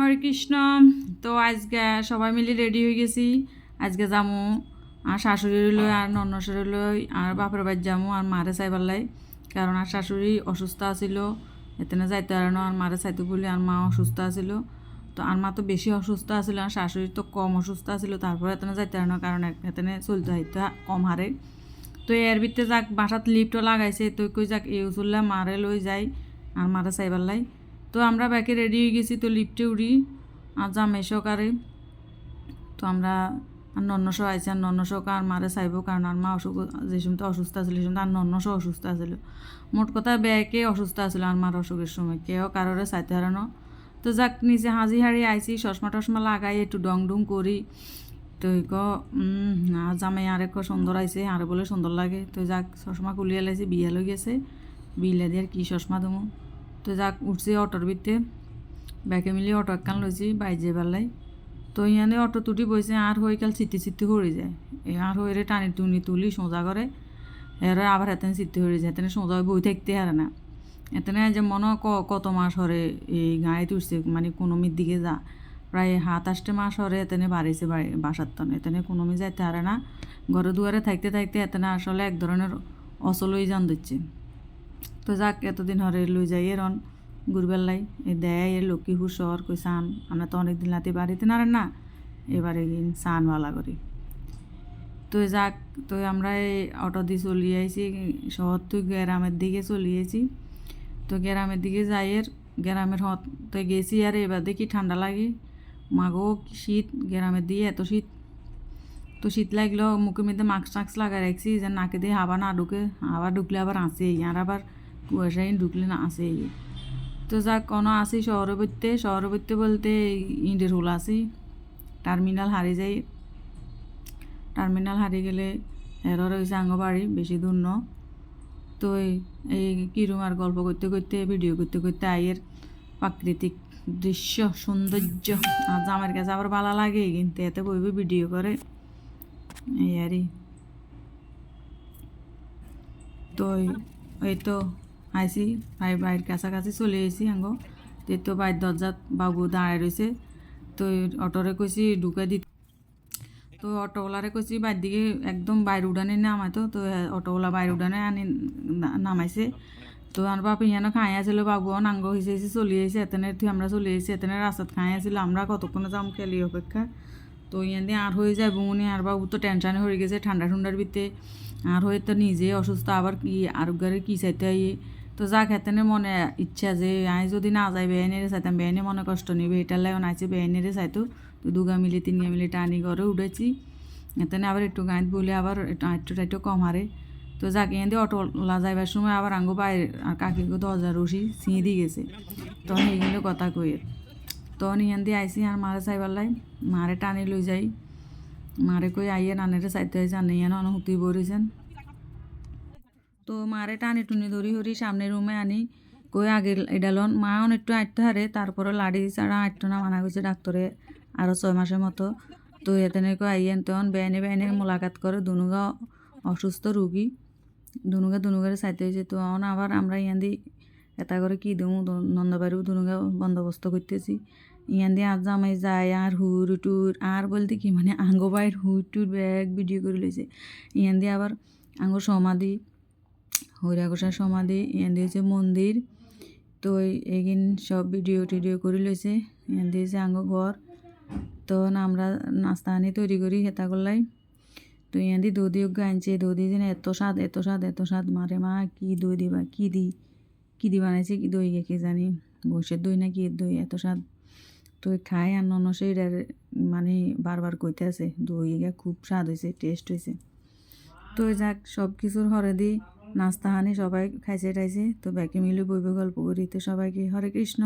হরে কৃষ্ণ তো আজকে সবাই মিলে রেডি হয়ে গেছি। আজকে যামু আর শাশুড়ি লই আর নন্নশ্বরী লই আর বাপের বাড়ি যামু আর মারে চাইবার লাই। কারণ আর শাশুড়ি অসুস্থ আছিল, এতেনে যাইতে আর আর মারে চাইতে বলি আর মা অসুস্থ আছিল। তো আর মা তো বেশি অসুস্থ আছিল আর শাশুড়ি তো কম অসুস্থ আছিল, তারপরে এতেনে যাইতে আর কারণ এতেনে চলতে হইতে কম হারে। তো এর ভিতরে যাক বাসাত লিফটও লাগাইছে, তো কই যাক, এই উচুল্লা মারে লই যাই আর মারে চাইবার লাই। তো আমরা ব্যাকে রেডি হয়ে গেছি, তো লিফটে উড়ি। আর জামাই সহকারে। তো আমরা আর নন্নশো আইসি আর নন্নশো আর মারে চাইব কারণ আর মা অসুখ, যে সময় অসুস্থ আছিল, সেই সময় আর নন্নশো অসুস্থ আছিল। মোট কথা ব্যাকে অসুস্থ আছিল আর মার অসুখের সময় কেউ কারোরে চাইতে হারানো তো যাক নিজে হাজি হাড়ি আইসি চশমা টশমা লাগাই, একটু ডং ডুং করি। তো ক জামাই আর এক সুন্দর আইছে, আর বলে সুন্দর লাগে। তো যাক, চশমা কুলিয়ে লাইছে বিয়া গেছে। বিলে দিয়ে আর কি চশমা দেবো তো যাক, উঠছি অটোর ভিতরে। ব্যাকে মিলিয়ে অটো একখান লইছি বাইজে বেলায় তো ইয়ানে অটো তুটি বইছে, আর হয়ে কাল চিত্তি চিত্তি হয়ে যায়। আর হয়ে টানি টুনি তুলি সোজা করে এর আবার এতেন চিত্তি হয়ে যায়। এতেনে সোজা বই থাকতে হারে না। এতেনে যে মনে ক কত মাস হরে এই গাড়িতে উঠছে মানে কোনোমির দিকে যা। প্রায় সাত আটটা মাস হরে এতেনে বাড়িছে বাসার তনে এতেনে কোনোমি যাইতে হারে না। ঘরে দুয়ারে থাকতে থাকতে এতেনে আসলে এক ধরনের অচলই যান দিচ্ছে তো যাক, এতদিন হরে লই যাই এরন গুরবেল্লাই এই দেয় এর লক্ষ্মীপুর শহর কই সান। আমরা তো অনেকদিন রাতে বাড়িতে না না, এবারে সান ভালা করি। তো যাক, তো আমরা এই অটো দিয়ে চলিয়ে আইছি, শহর তো গ্রামের দিকে চলিয়েছি তো গ্রামের দিকে যাই এর গ্রামের হত তো গেছি আর এবার দেখি ঠান্ডা লাগে। মাগো শীত, গ্রামের দিয়ে এত শীত। তো শীত লাগল মুখের মধ্যে মাস্ক টাক্স লাগাই রাখছি যে নাকে দিয়ে হাওয়া না ঢুকে হাওয়া ঢুকলে আবার আসেই আর আবার কুয়াশাই ঢুকলে না আসেই তো যাক কোনো আসি শহরে বইতে শহরে বইতে বলতে ইন্ডের হোল আসি টার্মিনাল হারিয়ে যাই টার্মিনাল হারিয়ে গেলে এরর হয়েছে আঙ্গবাড়ি বেশি দূর ন তো এই- কিরম আর গল্প করতে করতে ভিডিও করতে করতে আয়ের প্রাকৃতিক দৃশ্য সৌন্দর্য আর আমার কাছে আবার ভালো লাগে কিন্তু এতে বইবে ভিডিও করে এই আরই তো এই- তো আইসি ভাই বাইর কাছাকাছি চলে এসেছি আঙ্গ তো তো বাইর দরজাত বাবু দাঁড়ায় রয়েছে তো অটোরে কইছি ঢুকে দিত তো অটোওয়ালারে কইছি বাইর দিকে একদম বাইর উডানে নামাইতো তো। অটোওয়ালা বাইর উডানে আনি নামাইছে। তো আর বাপ ইয়ানো খাই আছিল বাবু নাঙ্গ হয়েছে এসে চলি আইছে। এতেনে তুই আমরা চলে এসেছি এতেনে রাস্তাত খাই আছিল, আমরা কতক্ষণে যাম খেলি অপেক্ষা। তো ইয়ান দিয়ে আর হয়ে যায়, বউনি আর বাবু তো টেনশনে হয়ে গেছে, ঠান্ডা ঠান্ডার ভিতরে আর হয়ে তো নিজে অসুস্থ, আবার কি, আরোগ্যের কি চাইতে আইয়ে তো যা খেতেনে মনে ইচ্ছা যে, আই যদি না যাই বেআইনেরে চাইতাম বেআইনে মনে কষ্ট নিবে, এটার লাগে নাইছে বেআইনেরে চাইতো। তো দুগা মিলে, তিনগা মিলে টানি ঘরে উঠেছি। এতেনে আবার একটু গাঁত বলে আবার আইটু টাইটু কম হারে। তো যাকে এনে অটো লা যাইবার সময় আবার আঙ্গো বাইরে, আর কাকিকে দরজা রশি ছিঁড়ে দিয়ে গেছে। তখন এইগুলো কথা কয়ে তখন ইয়ান আইসি আর মারে চাইবার লাই মারে টানি লই যাই। মারে কই আইয়ে নানেরে চাইতে হয়েছে আর নেই অনুভূতি বরিছেন তো মারে টানি টুনি ধরি হরি সামনে রুমে আনি কই আগে এডালন মা একটু আটতে হারে তারপরে লাড়ি ছাড়া আটটো না মানা গেছে ডাক্তারে আরও ছয় মাসের মতো। তো এতেনে কই আইয়েন তখন বেআইনে বেআইনে মোলাকাত করে দুনুগা অসুস্থ রুগী দুনুগা দুনুগারে চাইতে হয়েছে তো আবার আমরা ইয়ান এটা করে কি দেবো নন্দবাড়িও দুনুগা বন্দোবস্ত করতেছি। ইয়ান দিয়ে আর জামাই যায় আর হুর টুর, আর বলতে কি মানে আঙ্গো বাইর হুর টুর ব্যাগ ভিডিও করে লইছে। ইয়ান দিয়ে আবার আঙ্গো সমাধি হরিয়াঘোষার সমাধি ইয়ান দিয়েছে মন্দির। তো এইগিন সব ভিডিও টিডিও করে লইছে। ইয়ান দিয়েছে আঙ্গো ঘর। তখন আমরা নাস্তা আনি তৈরি করি হেতা করলাই তো ইয়ান দি দৌদি অজ্ঞ আনছে। যেন এত স্বাদ এত স্বাদ এত স্বাদ। মারে মা, কি দই দিবা কী দি কি দিয়ে বানাইছে? কি দই কে জানি বৈশের দই না কি দই? এত স্বাদ। তো খাই আর নন সেইটার মানে বারবার কইতে আছে দই গা খুব স্বাদ হয়েছে টেস্ট হয়েছে তো যাক সব কিছুর হরে দি নাস্তা হানি সবাই খাইছে টাইছে তো ব্যাকে মিলে বইবে গল্প করি। তো সবাইকে হরে কৃষ্ণ।